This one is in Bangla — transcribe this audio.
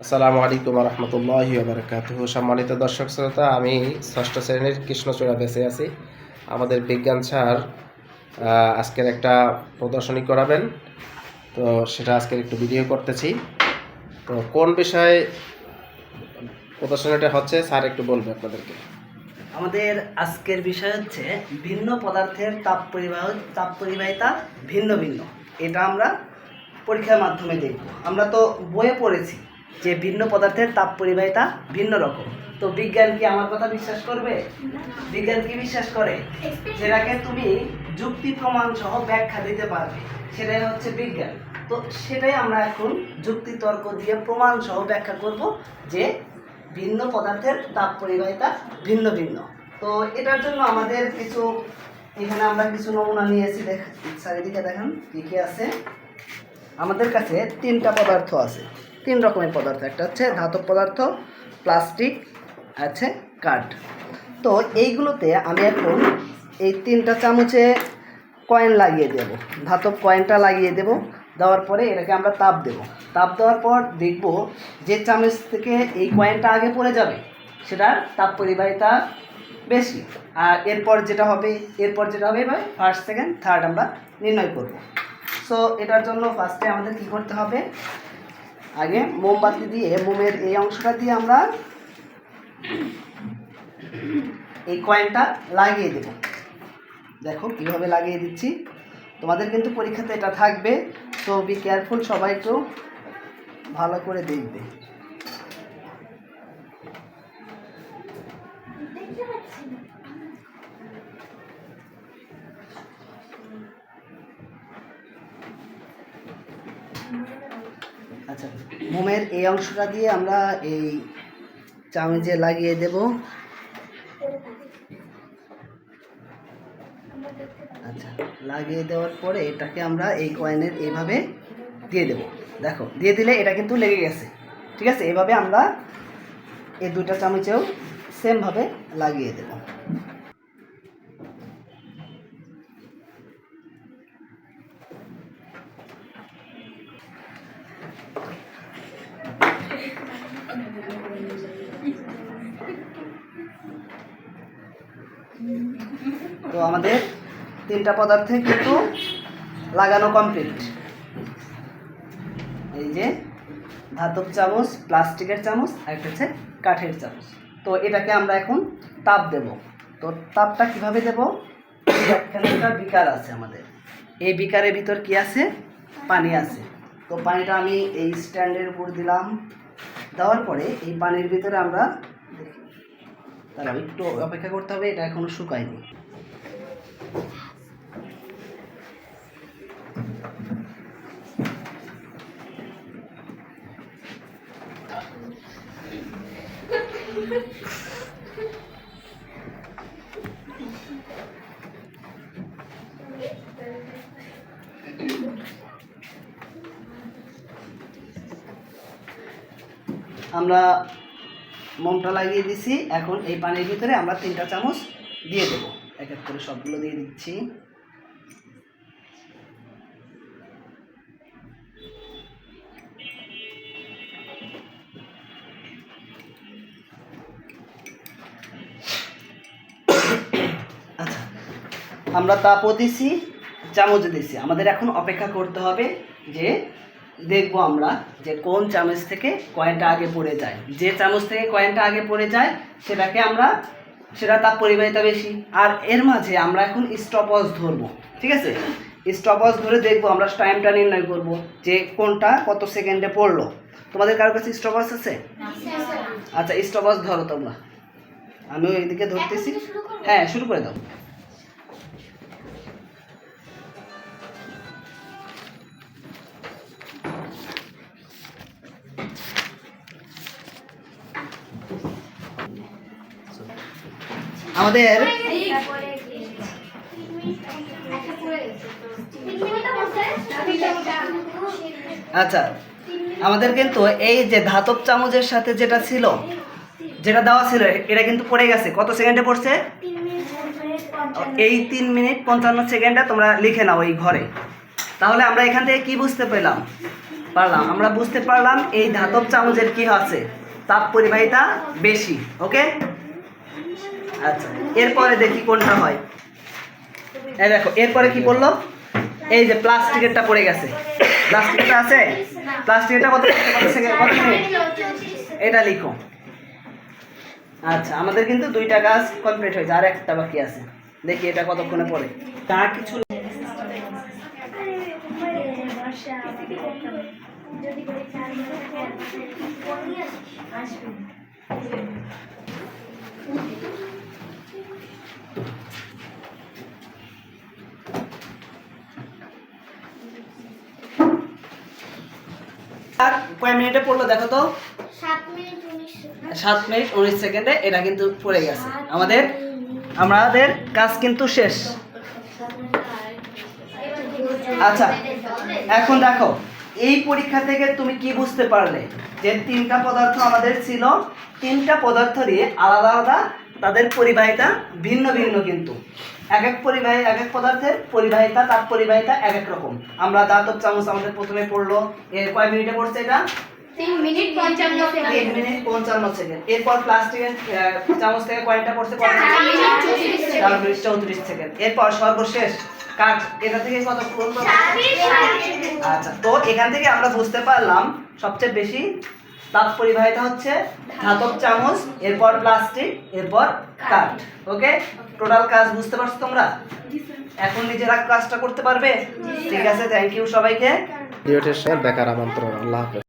আসসালামু আলাইকুম রহমতুল্লাহি বারকাত সম্মানিত দর্শক শ্রোতা, আমি ষষ্ঠ শ্রেণির কৃষ্ণচূড়া বেঁচে আছি। আমাদের বিজ্ঞান স্যার আজকের একটা প্রদর্শনী করাবেন। তো সেটা আজকের একটু ভিডিও করতেছি। তো কোন বিষয়ে প্রদর্শনীটা হচ্ছে, স্যার একটু বলবে আপনাদেরকে। আমাদের আজকের বিষয় হচ্ছে ভিন্ন পদার্থের তাপ পরিবাহ তাপ পরিবাহিতা ভিন্ন ভিন্ন। এটা আমরা পরীক্ষার মাধ্যমে দেখব। আমরা তো বইয়ে পড়েছি যে ভিন্ন পদার্থের তাপ পরিবাহিতা ভিন্ন রকম। তো বিজ্ঞান কি আমার কথা বিশ্বাস করবে? বিজ্ঞান কি বিশ্বাস করে? যেটাকে তুমি যুক্তি প্রমাণ সহ ব্যাখ্যা দিতে পারবে। সেটাই হচ্ছে বিজ্ঞান। তো সেটাই আমরা এখন যুক্তি তর্ক দিয়ে প্রমাণ সহ ব্যাখ্যা করব যে ভিন্ন পদার্থের তাপ পরিবাহিতা ভিন্ন ভিন্ন। তো এটার জন্য আমাদের কিছু এখানে আমরা কিছু নমুনা নিয়েছি দেখ চারিদিকে দেখেন কী কী আছে। আমাদের কাছে তিনটা পদার্থ আছে। তিন রকমের পদার্থ, একটা হচ্ছে ধাতব পদার্থ, প্লাস্টিক আছে কাঠ। তো এইগুলোতে আমি এখন এই তিনটা চামচে কয়েন লাগিয়ে দেব। ধাতব কয়েনটা লাগিয়ে দেব, দেওয়ার পরে এটাকে আমরা তাপ দেব। তাপ দেওয়ার পর দেখব যে চামচ থেকে এই কয়েনটা আগে পড়ে যাবে, সেটার তাপ পরিবাহিতা বেশি। আর এরপর যেটা হবে, এরপর যেটা হবে, এবার ফার্স্ট সেকেন্ড থার্ড আমরা নির্ণয় করব। সো এটার জন্য ফার্স্টে আমাদের কি করতে হবে? আগে মোমবাতি দিয়ে, মোমের এই অংশটা দিয়ে আমরা এই কয়েনটা লাগিয়ে দেব। দেখো কীভাবে লাগিয়ে দিচ্ছি। তোমাদের কিন্তু পরীক্ষাতে এটা থাকবে তো বি কেয়ারফুল সবাই একটু ভালো করে দেখবে। আচ্ছা মোমের এই অংশটা দিয়ে আমরা এই চামচে লাগিয়ে দেব। আচ্ছা লাগিয়ে দেওয়ার পরে এটাকে আমরা এই কয়েনের এইভাবে দিয়ে দেব। দেখো, দিয়ে দিলে এটা কিন্তু লেগে গেছে। ঠিক আছে, এভাবে আমরা এই দুটা চামচেও সেমভাবে লাগিয়ে দেব। তো আমাদের তিনটা পদার্থে কিন্তু লাগানো কমপ্লিট এই যে ধাতব চামচ, প্লাস্টিকের চামচ, আর একটা হচ্ছে কাঠের চামচ। তো এটাকে আমরা এখন তাপ দেব। তো তাপটা কীভাবে দেব? এখানে একটা বিকার আছে আমাদের। এই বিকারের ভিতর কি আছে? পানি আছে। তো পানিটা আমি এই স্ট্যান্ডের উপর দিলাম। দেওয়ার পরে এই পানির ভিতরে আমরা তাহলে একটু অপেক্ষা করতে হবে, এটা এখনও শুকায়নি। আমরা মোমটা লাগিয়ে দিছি। এখন এই পানির ভিতরে আমরা তিনটা চামচ দিয়ে দেবো। এক এক করে সবগুলো দিয়ে দিচ্ছি। আমরা তাপও দিছি চামচ দিছি আমাদের এখন অপেক্ষা করতে হবে যে দেখব আমরা যে কোন চামচ থেকে কয়েনটা আগে পড়ে যায়। যে চামচ থেকে কয়েনটা আগে পড়ে যায় সেটাকে আমরা সেটা তাপ পরিবাহিতা বেশি। আর এর মাঝে আমরা এখন স্টপওয়াচ ধরবো ঠিক আছে? স্টপওয়াচ ধরে দেখব আমরা টাইমটা নির্ণয় করব যে কোনটা কত সেকেন্ডে পড়ল। তোমাদের কারোর কাছে স্টপওয়াচ আছে? আচ্ছা স্টপওয়াচ ধরো তোমরা। আমিও এদিকে ধরতেছি। হ্যাঁ শুরু করে দাও। আমাদের আচ্ছা আমাদের কিন্তু এই যে ধাতব চামচের সাথে যেটা ছিল, যেটা দেওয়া ছিল, এটা কিন্তু পড়ে গেছে। কত সেকেন্ডে পড়ছে? এই তিন মিনিট পঞ্চান্ন সেকেন্ডে তোমরা লিখে নাও এই ঘরে। তাহলে আমরা এখান থেকে কি বুঝতে পেলাম? পারলাম। আমরা বুঝতে পারলাম এই ধাতব চামচের কি আছে। তাপ পরিবাহিতা বেশি, ওকে? আচ্ছা এরপরে দেখি কোনটা হয়। এই দেখো, এরপরে কি পড়ল? এই যে প্লাস্টিকেরটা পড়ে গেছে। প্লাস্টিকটা আছে? প্লাস্টিকটা কত এটা লিখো। আচ্ছা আমাদের কিন্তু দুইটা কাজ কমপ্লিট হয়েছে, আর একটা বাকি আছে। দেখি এটা কতক্ষণে পড়ে। তা কিছু আসবে। আর কয় মিনিটে পড়ল দেখো তো? সাত মিনিট উনিশ সেকেন্ডে। এটা কিন্তু পড়ে গেছে। আমাদের আমাদের কাজ কিন্তু শেষ। আচ্ছা এখন দেখো এই পরীক্ষা থেকে তুমি কি বুঝতে পারলে? যে তিনটা পদার্থ আমাদের ছিল তিনটা পদার্থ দিয়ে আলাদা আলাদা তাদের পরিবাহিতা ভিন্ন ভিন্ন কিন্তু। এক এক পরিবাহী এক এক পদার্থের পরিবাহিতা তার পরিবাহিতা এক এক রকম। আমরা দাঁতব চামচ আমাদের প্রথমে পড়ল। এর কয় মিনিটে পড়ছে এটা? তিন মিনিট পঞ্চান্ন তিন মিনিট পঞ্চান্ন সেকেন্ড। এরপর প্লাস্টিকের চামচ থেকে কয়েনটা পড়ছে চার মিনিট চৌত্রিশ সেকেন্ড। এরপর সর্বশেষ এটা থেকে কত আচ্ছা তো এখান থেকে আমরা বুঝতে পারলাম সবচেয়ে বেশি তাপ পরিবাহিতা হচ্ছে ধাতব চামচ এরপর প্লাস্টিক এরপর কাঠ ওকে টোটাল কাজ বুঝতে পারছ তোমরা? এখন নিজেরা কাজটা করতে পারবে? ঠিক আছে থ্যাংক ইউ সবাইকে। ভিডিওটির দেখার আমন্ত্রণ আল্লাহ হাফেজ।